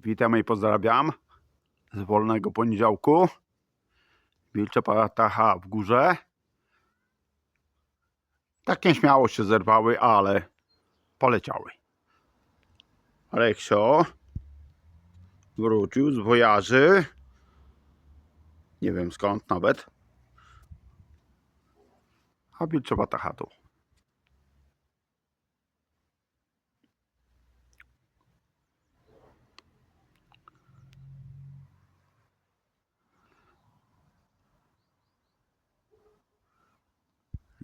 Witam i pozdrawiam z wolnego poniedziałku. Wilcze patacha w górze. Tak nieśmiało się zerwały, ale poleciały. Reksio wrócił z wojaży. Nie wiem skąd nawet. A wilcze patacha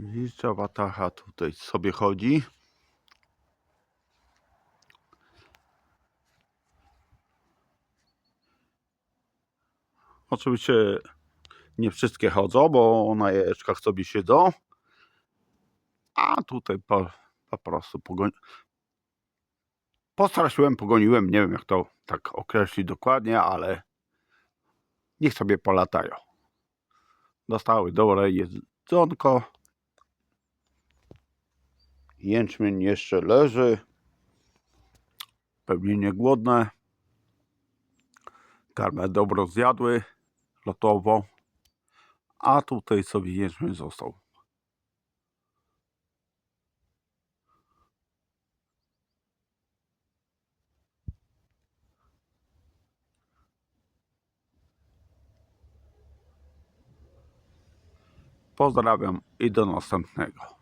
Wilcza watacha tutaj sobie chodzi. Oczywiście nie wszystkie chodzą, bo na jajeczkach sobie siedzą. A tutaj po, po prostu pogoni... Postraszyłem, pogoniłem. Nie wiem jak to tak określić dokładnie, ale niech sobie polatają. Dostały dobre jedzonko. Jęczmień jeszcze leży. Pewnie nie głodne. Karmę dobro zjadły lotowo. A tutaj sobie jęczmień został. Pozdrawiam i do następnego.